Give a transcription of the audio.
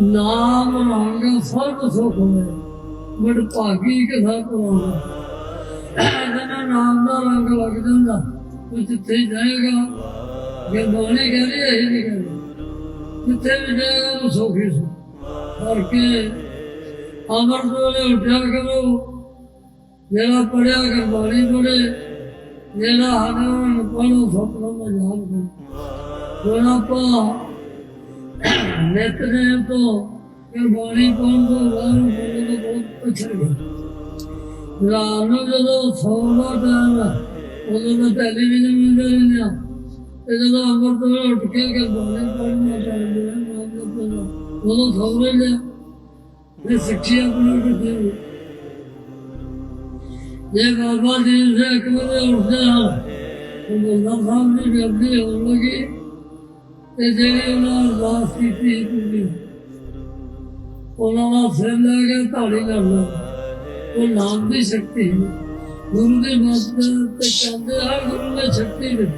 ਨਾਮ ਰੰਗ ਸਭ ਸੁਖ ਹੋਏ। ਬੜ ਭਾਗੀ ਕੇ ਸਭ ਪਾਉਣਾ ਇਹਦਾ ਨਾਮ ਦਾ ਰੰਗ ਲੱਗ ਜਾਂਦਾ ਉਹ ਜਿੱਥੇ ਜਾਏਗਾ ਜੇ ਕਹਿੰਦੀ ਹੈ ਇਹ ਨਹੀਂ ਕਹਿੰਦੀ। ਜਿੱਥੇ ਵੀ ਜਾਏਗਾ, ਉਹ ਸੁਖੀ ਸੁ। ਕਰਕੇ ਅਮਰ ਦੋਲੇ ਉੱਠਿਆ ਕਰੋ। ਜਿਹੜਾ ਪੜਿਆ ਕਰ ਬਾਣੀ ਜਿਹੜਾ ਹਨਨ ਪੜੋ ਸੁਪਨਾ ਦਾ ਜਾਣ ਕਰੋ ਹੁਣ ਆਪਾਂ ਨਿਤਨੇਮ ਤੋਂ ਗੁਰਬਾਣੀ ਪੜ੍ਹਨ ਤੋਂ ਬਾਅਦ ਮੈਨੂੰ ਤਾਂ ਬਹੁਤ ਪਛੜ ਗਿਆ। ਰਾਤ ਨੂੰ ਜਦੋਂ ਸੌਣ ਦਾ ਟਾਈਮ ਉਦੋਂ ਮੈਂ ਟੈਲੀਵਿਜ਼ਨ ਵੇਖਦਾ ਰਹਿੰਦਾ ਤੇ ਜਦੋਂ ਅੰਮ੍ਰਿਤ ਵੇਲੇ ਉੱਠ ਕੇ ਗੁਰਬਾਣੀ ਪੜ੍ਹਨ ਦਾ ਟਾਈਮ ਮਿਲਿਆ ਉਦੋਂ ਸੌਂ ਰਹਿੰਦਾ ਮੈਂ ਸਿੱਖਿਆ ਆਪਣੀ ਕਿਤੇ ਜੇ ਬਾਬਾ ਜੀ ਦੇ ਇੱਕ ਵਜੇ ਉੱਠਦੇ ਹਾਂ ਉਹ ਬੰਦਾ ਸਾਹਿਬ ਦੀ ਬੇਅਦਬੀ ਹੋਣ ਲੱਗੀ। ਤੇ ਜਿਹੜੀ ਉਹਨਾਂ ਅਰਦਾਸ ਕੀਤੀ ਪੂਰੀ ਉਹਨਾਂ ਦਾ ਸਿਰ ਲੈ ਕੇ ਧਾੜੀ ਕਰਨਾ ਉਹ ਨਾਮ ਦੀ ਸ਼ਕਤੀ ਗੁਰੂ ਦੇ ਮਤ ਤੇ ਕਹਿੰਦੇ ਆ ਗੁਰੂ ਨੇ ਸ਼ਕਤੀ ਦਿੱਤੀ